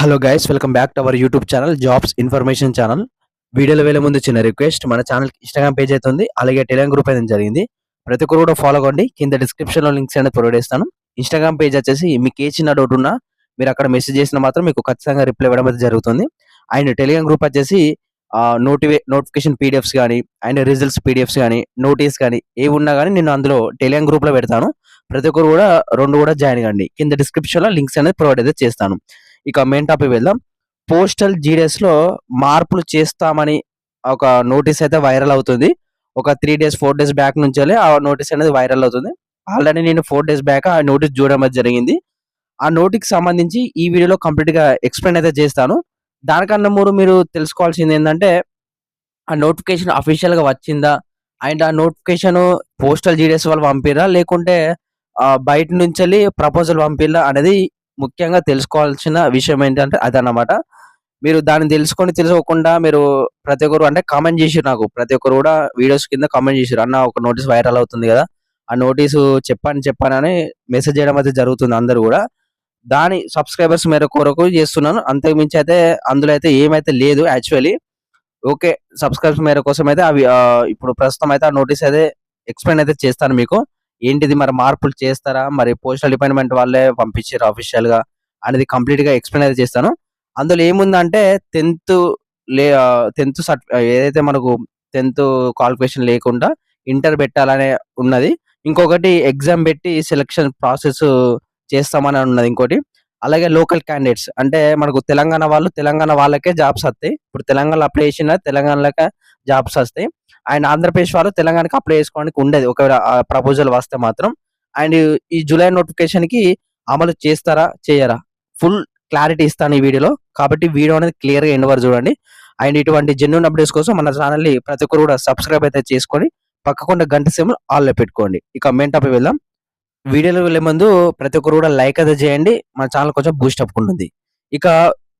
Hello guys welcome back to our YouTube channel jobs information channel వీడియోలో వెళ్ళే ముందు చిన్న రిక్వెస్ట్ మన ఛానల్ ఇన్స్టాగ్రామ్ పేజ్ అయితే ఉంది అలాగే టెలిగ్రామ్ గ్రూప్ అయితే జరిగింది. ప్రతి ఒక్కరు కూడా ఫాలో అవ్వండి కింద డిస్క్రిప్షన్లో లింక్స్ అనేది ప్రొవైడ్ చేస్తాను. ఇన్స్టాగ్రామ్ పేజ్ వచ్చేసి మీకు ఏ చిన్న డౌట్ ఉన్నా మీరు అక్కడ మెసేజ్ చేసిన మాత్రం మీకు ఖచ్చితంగా రిప్లై ఇవ్వడం అయితే జరుగుతుంది. అండ్ టెలిగ్రామ్ గ్రూప్ వచ్చేసి నోటివే నోటిఫికేషన్ పీడిఎఫ్స్ కానీ అండ్ రిజల్ట్స్ పీడిఎఫ్స్ కానీ నోటీస్ కానీ ఏవి ఉన్నా కానీ నేను అందులో టెలిగ్రామ్ గ్రూప్లో పెడతాను. ప్రతి ఒక్కరు కూడా రెండు కూడా జాయిన్ కండి. కింద డిస్క్రిప్షన్లో లింక్స్ అనేది ప్రొవైడ్ అయితే చేస్తాను. ఇక మెయిన్ టాపిక్ వెళ్దాం. పోస్టల్ జీడిఎస్లో మార్పులు చేస్తామని ఒక నోటీస్ అయితే వైరల్ అవుతుంది. ఒక three days four days back నుంచి ఆ నోటీస్ అనేది వైరల్ అవుతుంది. ఆల్రెడీ నేను ఫోర్ డేస్ బ్యాక్ ఆ నోటీస్ చూడడం జరిగింది. ఆ నోటికి సంబంధించి ఈ వీడియోలో కంప్లీట్గా ఎక్స్ప్లెయిన్ అయితే చేస్తాను. దానికన్నా మూడు మీరు తెలుసుకోవాల్సింది ఏంటంటే ఆ నోటిఫికేషన్ అఫీషియల్గా వచ్చిందా? అండ్ ఆ నోటిఫికేషన్ పోస్టల్ జీడిఎస్ వాళ్ళు పంపిరా? లేకుంటే బయట నుంచి ప్రపోజల్ పంపిరా? అనేది ముఖ్యంగా తెలుసుకోవాల్సిన విషయం ఏంటంటే అదనమాట మీరు దాన్ని తెలుసుకొని తెలుసుకోకుండా మీరు ప్రతి ఒక్కరు అంటే కామెంట్ చేసిరు నాకు. ప్రతి ఒక్కరు కూడా వీడియోస్ కింద కామెంట్ చేసిరు అన్న ఒక నోటీస్ వైరల్ అవుతుంది కదా. ఆ నోటీసు చెప్పాను చెప్పాను అని మెసేజ్ చేయడం అయితే జరుగుతుంది అందరు కూడా. దాని సబ్స్క్రైబర్స్ మేర కొరకు చేస్తున్నాను. అంతకుమించి అయితే అందులో అయితే ఏమైతే లేదు యాక్చువల్లీ ఓకే సబ్స్క్రైబర్స్ మేర కోసం అయితే అవి ఇప్పుడు ప్రస్తుతం అయితే ఆ నోటీస్ అయితే ఎక్స్ప్లెయిన్ అయితే చేస్తాను మీకు. ఏంటిది మరి మార్పులు చేస్తారా? మరి పోస్టల్ డిపార్ట్మెంట్ వాళ్ళే పంపించారు అఫీషియల్గా. అనేది కంప్లీట్గా ఎక్స్ప్లెయిన్ అయితే చేస్తాను. అందులో ఏముందంటే టెన్త్ లే టెన్త్ ఏదైతే మనకు టెన్త్ క్వాలిఫికేషన్ లేకుండా ఇంటర్ పెట్టాలనే ఉన్నది. ఇంకొకటి ఎగ్జామ్ పెట్టి సెలక్షన్ ప్రాసెస్ చేస్తామని ఉన్నది ఇంకోటి. అలాగే లోకల్ క్యాండిడేట్స్. అంటే మనకు తెలంగాణ వాళ్ళు తెలంగాణ వాళ్ళకే జాబ్స్ వస్తాయి. ఇప్పుడు తెలంగాణలో అప్లై చేసిన తెలంగాణలోకే జాబ్స్ వస్తాయి. అండ్ ఆంధ్రప్రదేశ్ వాళ్ళు తెలంగాణకి అప్లై చేసుకోవడానికి ఉండేది. ఒకవేళ ప్రపోజల్ వస్తే మాత్రం. అండ్ ఈ జూలై నోటిఫికేషన్కి అమలు చేస్తారా చేయరా? ఫుల్ క్లారిటీ ఇస్తాను ఈ వీడియోలో. కాబట్టి వీడియో అనేది క్లియర్గా ఎండ్ వరకు చూడండి. అండ్ ఇటువంటి జెన్యున్ అప్డేట్స్ కోసం మన ఛానల్ని ప్రతి ఒక్కరు కూడా సబ్స్క్రైబ్ అయితే చేసుకొని పక్కకుండా గంట సేమ్ ఆల్లో పెట్టుకోండి. ఇక మెయిన్ టాపిక్ వెళ్దాం. వీడియోలో వెళ్ళే ముందు ప్రతి ఒక్కరు కూడా లైక్ అయితే చేయండి. మన ఛానల్ కొంచెం బూస్ట్ అప్ ఉంటుంది. ఇక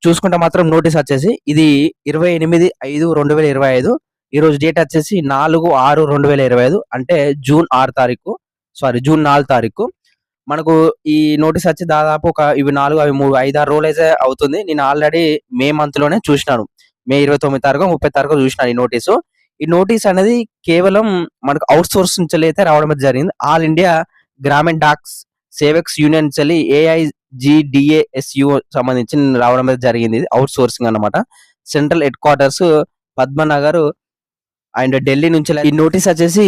చూసుకుంటే మాత్రం నోటీస్ వచ్చేసి ఇది ఇరవై ఎనిమిది ఐదు రెండు వేల ఇరవై ఐదు. ఈ రోజు డేట్ వచ్చేసి నాలుగు ఆరు రెండు వేల ఇరవై ఐదు. అంటే జూన్ ఆరు తారీఖు. సారీ జూన్ నాలుగు తారీఖు. మనకు ఈ నోటీస్ వచ్చి దాదాపు ఒక ఇవి నాలుగు అవి మూడు ఐదు ఆరు రోజులు అయితే అవుతుంది. నేను ఆల్రెడీ మే మంత్లోనే చూసినాను. మే ఇరవై తొమ్మిది తారీఖు ముప్పై తారీఖు చూసినాను ఈ నోటీసు. ఈ నోటీస్ అనేది కేవలం మనకు అవుట్ సోర్స్ నుంచి అయితే రావడం అయితే జరిగింది. All India Gramin Daks Sevaks union నుంచి ఏఐజిడిఏఎస్యు సంబంధించి రావడం అనేది జరిగింది. అవుట్ సోర్సింగ్ అన్నమాట. Central head quarters Padmanagar and Delhi నుంచి ఈ నోటీస్ వచ్చేసి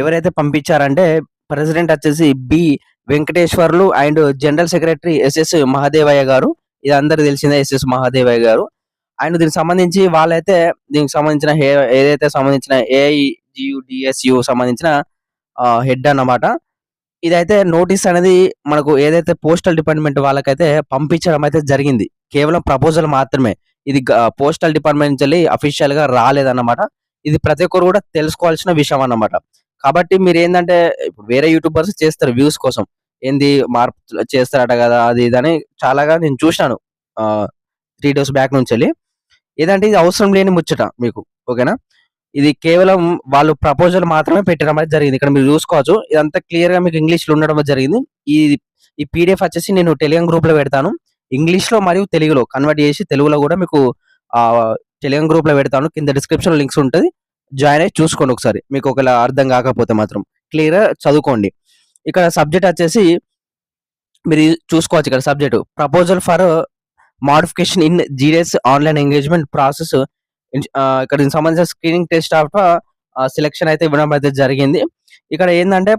ఎవరైతే పంపించారంటే ప్రెసిడెంట్ వచ్చేసి B Venkateswarlu and general secretary SS Mahadevaiah garu. ఇది అందరు తెలిసిందే ఎస్ఎస్ మహాదేవయ్య గారు. అండ్ దీనికి సంబంధించి వాళ్ళైతే దీనికి సంబంధించిన ఏదైతే సంబంధించిన ఏఐజియుడిఎస్యు సంబంధించిన హెడ్ అన్నమాట. ఇదైతే నోటీస్ అనేది మనకు ఏదైతే పోస్టల్ డిపార్ట్మెంట్ వాళ్ళకైతే పంపించడం అయితే జరిగింది. కేవలం ప్రపోజల్ మాత్రమే. ఇది పోస్టల్ డిపార్ట్మెంట్ నుంచి అఫీషియల్గా రాలేదన్నమాట. ఇది ప్రతి ఒక్కరు కూడా తెలుసుకోవాల్సిన విషయం అన్నమాట. కాబట్టి మీరు ఏంటంటే ఇప్పుడు వేరే యూట్యూబర్స్ చేస్తారు వ్యూస్ కోసం. ఏంది మార్పు చేస్తారట కదా అది ఇది అని చాలాగా నేను చూశాను. త్రీ డేస్ బ్యాక్ నుంచి వెళ్ళి. ఏదంటే ఇది అవసరం లేని ముచ్చట మీకు. ఓకేనా? ఇది కేవలం వాళ్ళు ప్రపోజల్ మాత్రమే పెట్టడం అనేది జరిగింది. ఇక్కడ మీరు చూసుకోవచ్చు. ఇదంతా క్లియర్గా మీకు ఇంగ్లీష్లో ఉండడం జరిగింది. ఈ ఈ పీడిఎఫ్ వచ్చేసి నేను టెలిగ్రామ్ గ్రూప్లో పెడతాను. ఇంగ్లీష్లో మరియు తెలుగులో కన్వర్ట్ చేసి తెలుగులో కూడా మీకు టెలిగ్రామ్ గ్రూప్లో పెడతాను. కింద డిస్క్రిప్షన్ లింక్స్ ఉంటుంది. జాయిన్ అయ్యి చూసుకోండి ఒకసారి. మీకు ఒకవేళ అర్థం కాకపోతే మాత్రం. క్లియర్ చదువుకోండి. ఇక్కడ సబ్జెక్ట్ వచ్చేసి మీరు చూసుకోవచ్చు ఇక్కడ subject proposal for modification in GDS online engagement process ఇక్కడ దీనికి సంబంధించిన స్క్రీనింగ్ టెస్ట్ ఆఫ్ సెలెక్షన్ అయితే ఇవ్వడం అయితే జరిగింది. ఇక్కడ ఏంటంటే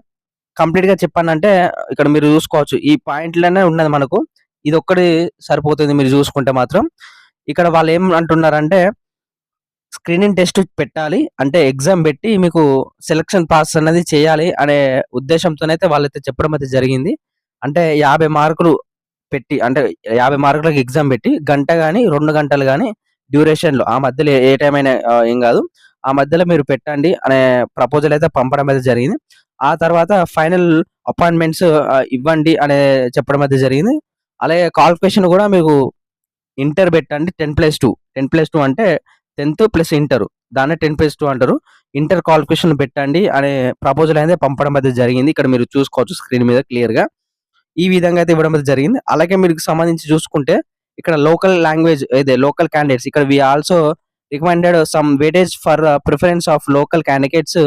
కంప్లీట్గా చెప్పానంటే ఇక్కడ మీరు చూసుకోవచ్చు. ఈ పాయింట్లోనే ఉన్నది మనకు. ఇది ఒక్కటి సరిపోతుంది మీరు చూసుకుంటే మాత్రం. ఇక్కడ వాళ్ళు ఏం అంటున్నారంటే స్క్రీనింగ్ టెస్ట్ పెట్టాలి. అంటే ఎగ్జామ్ పెట్టి మీకు సెలక్షన్ పాస్ అనేది చేయాలి అనే ఉద్దేశంతోనైతే వాళ్ళైతే చెప్పడం అయితే జరిగింది. అంటే యాభై మార్కులు పెట్టి అంటే యాభై మార్కులకు ఎగ్జామ్ పెట్టి గంట కానీ రెండు గంటలు కానీ డ్యూరేషన్లో ఆ మధ్యలో ఏ టైం అయినా ఏం కాదు. ఆ మధ్యలో మీరు పెట్టండి అనే ప్రపోజల్ అయితే పంపడం అయితే జరిగింది. ఆ తర్వాత ఫైనల్ అపాయింట్మెంట్స్ ఇవ్వండి అనే చెప్పడం అయితే జరిగింది. అలాగే క్వాలిఫికేషన్ కూడా మీకు ఇంటర్ పెట్టండి ten plus two ten plus two అంటే టెన్త్ ప్లస్ ఇంటర్ దాన్ని టెన్ ప్లస్ టూ అంటారు. ఇంటర్ క్వాలిఫికేషన్ పెట్టండి అనే ప్రపోజల్ అయితే పంపడం అయితే జరిగింది. ఇక్కడ మీరు చూసుకోవచ్చు స్క్రీన్ మీద క్లియర్గా ఈ విధంగా అయితే ఇవ్వడం అయితే జరిగింది. అలాగే మీకు సంబంధించి చూసుకుంటే ఇక్కడ లోకల్ లాంగ్వేజ్ ఇదే లోకల్ క్యాండిడేట్స్ ఇక్కడ we also recommended some weightage for preference of local candidates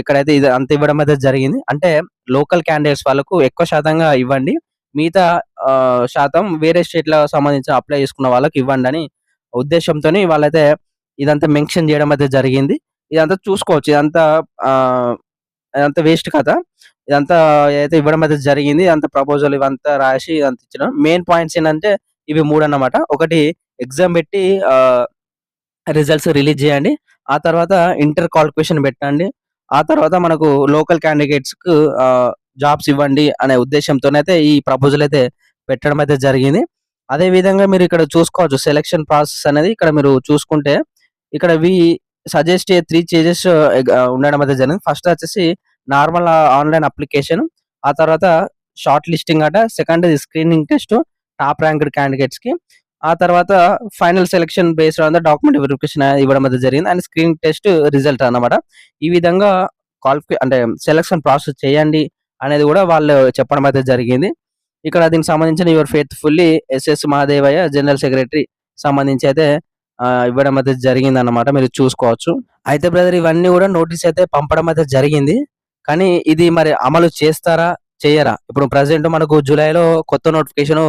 ఇక్కడైతే ఇది అంత ఇవ్వడం అయితే జరిగింది. అంటే లోకల్ క్యాండిడేట్స్ వాళ్ళకు ఎక్కువ శాతంగా ఇవ్వండి. మిగతా ఆ, శాతం వేరే స్టేట్లకు సంబంధించిన అప్లై చేసుకున్న వాళ్ళకి ఇవ్వండి అని ఉద్దేశంతో వాళ్ళైతే ఇదంతా మెన్షన్ చేయడం అయితే జరిగింది. ఇదంతా చూసుకోవచ్చు. ఇదంతా ఆ, ఇదంతా వేస్ట్ కథ. ఇదంతా అయితే ఇవ్వడం అయితే జరిగింది ఇదంతా ప్రపోజల్ ఇవంతా రాసి ఇదంతా ఇచ్చిన. మెయిన్ పాయింట్స్ ఏంటంటే ఇవి మూడు అన్నమాట ఒకటి ఎగ్జామ్ పెట్టి రిజల్ట్స్ రిలీజ్ చేయండి. ఆ తర్వాత ఇంటర్ క్వాలిఫికేషన్ పెట్టండి. ఆ తర్వాత మనకు లోకల్ క్యాండిడేట్స్కు జాబ్స్ ఇవ్వండి అనే ఉద్దేశంతోనైతే ఈ ప్రపోజల్ అయితే పెట్టడం అయితే జరిగింది. అదే విధంగా మీరు ఇక్కడ చూసుకోవచ్చు సెలక్షన్ ప్రాసెస్ అనేది ఇక్కడ మీరు చూసుకుంటే ఇక్కడ వి సజెస్ట్ త్రీ చేజెస్ ఉండడం అయితే జరిగింది. ఫస్ట్ వచ్చేసి నార్మల్ ఆన్లైన్ అప్లికేషన్ ఆ తర్వాత షార్ట్ లిస్టింగ్ అట. Second screening test top ranked క్యాండిడేట్స్కి. ఆ తర్వాత final selection based on the document verification ఇవ్వడం అయితే జరిగింది. అండ్ స్క్రీన్ టెస్ట్ రిజల్ట్ అన్నమాట. ఈ విధంగా క్వాలిఫై అంటే సెలక్షన్ ప్రాసెస్ చేయండి అనేది కూడా వాళ్ళు చెప్పడం అయితే జరిగింది. ఇక్కడ దీనికి సంబంధించిన your faithfully SS Mahadevaiah general secretary సంబంధించి అయితే ఇవ్వడం అయితే జరిగింది అన్నమాట మీరు చూసుకోవచ్చు. అయితే బ్రదర్ ఇవన్నీ కూడా నోటీస్ అయితే పంపడం అయితే జరిగింది. కానీ ఇది మరి అమలు చేస్తారా? చేయరా? ఇప్పుడు ప్రజెంట్ మనకు జూలైలో కొత్త నోటిఫికేషన్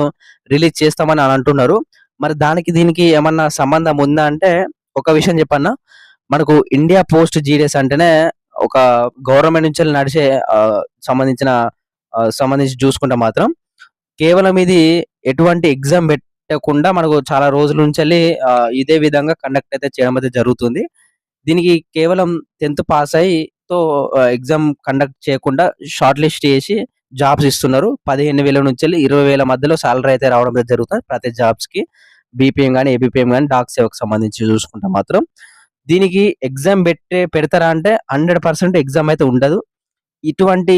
రిలీజ్ చేస్తామని అని అంటున్నారు. మరి దానికి దీనికి ఏమన్నా సంబంధం ఉందా అంటే ఒక విషయం చెప్పన్నా. మనకు ఇండియా పోస్ట్ జీడిఎస్ అంటేనే ఒక గవర్నమెంట్ నుంచి నడిచే సంబంధించిన సంబంధించి చూసుకుంటే మాత్రం కేవలం ఇది ఎటువంటి ఎగ్జామ్ పెట్టకుండా మనకు చాలా రోజుల నుంచి వెళ్ళి, ఇదే విధంగా కండక్ట్ అయితే చేయడం అయితే జరుగుతుంది. దీనికి కేవలం టెన్త్ పాస్ అయ్యితో ఎగ్జామ్ కండక్ట్ చేయకుండా షార్ట్ లిస్ట్ చేసి జాబ్స్ ఇస్తున్నారు. పదిహేను వేల నుంచి వెళ్ళి ఇరవై వేల మధ్యలో సాలరీ అయితే రావడం జరుగుతుంది. ప్రతి జాబ్స్కి బీపీఎం కానీ ఏబిపిఎం కానీ డాక్ సేవకు సంబంధించి చూసుకుంటే మాత్రం దీనికి ఎగ్జామ్ పెట్టే పెడతారా అంటే హండ్రెడ్ పర్సెంట్ ఎగ్జామ్ అయితే ఉండదు. ఇటువంటి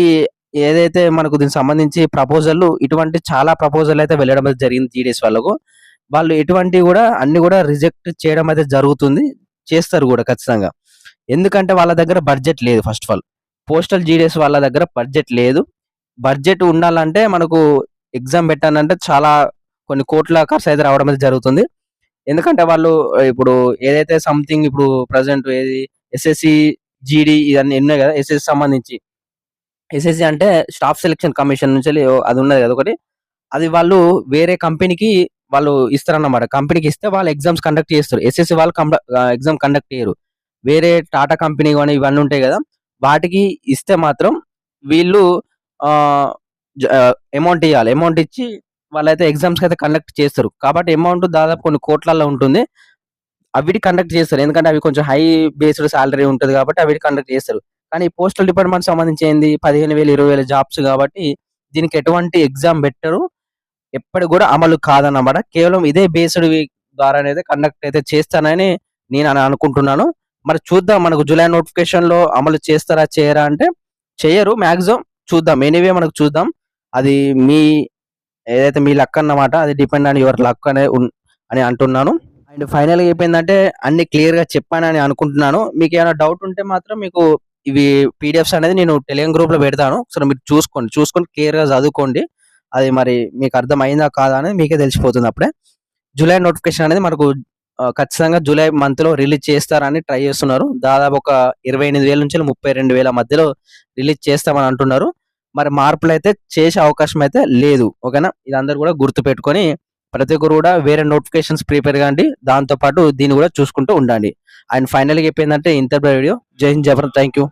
ఏదైతే మనకు దీనికి సంబంధించి ప్రపోజల్ ఇటువంటి చాలా ప్రపోజల్ అయితే వెళ్ళడం అయితే జరిగింది జీడీఎస్ వాళ్ళకు. వాళ్ళు ఎటువంటి కూడా అన్ని కూడా రిజెక్ట్ చేయడం అయితే జరుగుతుంది. చేస్తారు కూడా ఖచ్చితంగా. ఎందుకంటే వాళ్ళ దగ్గర బడ్జెట్ లేదు first of all postal GDS వాళ్ళ దగ్గర బడ్జెట్ లేదు. బడ్జెట్ ఉండాలంటే మనకు ఎగ్జామ్ పెట్టాలంటే చాలా కొన్ని కోట్ల ఖర్చు అయితే రావడం అయితే జరుగుతుంది. ఎందుకంటే వాళ్ళు ఇప్పుడు ఏదైతే సంథింగ్ ఇప్పుడు ప్రజెంట్ ఏది ఎస్ఎస్సి జీడి ఇవన్నీ ఉన్నాయి కదా ఎస్ఎస్సి సంబంధించి. ఎస్ఎస్సి అంటే స్టాఫ్ సెలెక్షన్ కమిషన్ నుంచి అది ఉన్నది కదా ఒకటి. అది వాళ్ళు వేరే కంపెనీకి వాళ్ళు ఇస్తారన్నమాట. కంపెనీకి ఇస్తే వాళ్ళు ఎగ్జామ్స్ కండక్ట్ చేస్తారు. ఎస్ఎస్సి వాళ్ళు ఎగ్జామ్ కండక్ట్ చేయరు. వేరే టాటా కంపెనీ కానీ ఇవన్నీ ఉంటాయి కదా వాటికి ఇస్తే మాత్రం వీళ్ళు అమౌంట్ ఇవ్వాలి అమౌంట్ ఇచ్చి వాళ్ళైతే ఎగ్జామ్స్ అయితే కండక్ట్ చేస్తారు. కాబట్టి అమౌంట్ దాదాపు కొన్ని కోట్లలో ఉంటుంది. అవిటి కండక్ట్ చేస్తారు. ఎందుకంటే అవి కొంచెం హై బేస్డ్ సాలరీ ఉంటుంది కాబట్టి అవిటి కండక్ట్ చేస్తారు. కానీ పోస్టల్ డిపార్ట్మెంట్ సంబంధించి ఏంది? పదిహేను వేలు ఇరవై వేల జాబ్స్ కాబట్టి దీనికి ఎటువంటి ఎగ్జామ్ పెట్టరు. ఎప్పటి కూడా అమలు కాదన్నమాట. కేవలం ఇదే బేస్డ్ ద్వారా అయితే కండక్ట్ అయితే చేస్తానని నేను అని అనుకుంటున్నాను. మరి చూద్దాం. మనకు జూలై నోటిఫికేషన్లో అమలు చేస్తారా చేయరా అంటే చేయరు. మాక్సిమం చూద్దాం. ఎనీవే మనకు చూద్దాం. అది మీ ఏదైతే మీ లక్ అన్నమాట అది డిపెండ్ ఆన్ యువర్ లక్ అనే ఉన్- అని అంటున్నాను. అండ్ ఫైనల్గా అయిపోయిందంటే అన్ని క్లియర్గా చెప్పానని అనుకుంటున్నాను. మీకు ఏమైనా డౌట్ ఉంటే మాత్రం మీకు ఇవి పీడిఎఫ్స్ అనేది నేను టెలిగ్రామ్ గ్రూప్లో పెడతాను. సో మీరు చూసుకోండి. చూసుకొని క్లియర్గా చదువుకోండి. అది మరి మీకు అర్థమైందా కాదా అనేది మీకే తెలిసిపోతుంది అప్పుడే. జూలై నోటిఫికేషన్ అనేది మనకు ఖచ్చితంగా జూలై మంత్లో రిలీజ్ చేస్తారని ట్రై చేస్తున్నారు. దాదాపు ఒక ఇరవై ఎనిమిది వేల నుంచి ముప్పై రెండు వేల మధ్యలో రిలీజ్ చేస్తామని అంటున్నారు. మరి మార్పులు అయితే చేసే అవకాశం అయితే లేదు. ఓకేనా? ఇది అందరు కూడా గుర్తు పెట్టుకొని ప్రతి ఒక్కరు కూడా వేరే నోటిఫికేషన్స్ ప్రిపేర్ కాండి. దాంతో పాటు దీన్ని కూడా చూసుకుంటూ ఉండండి. అండ్ ఫైనల్గా చెప్పిందంటే ఇంటర్ వీడియో. జై హింద్ జబర్ థ్యాంక్ యూ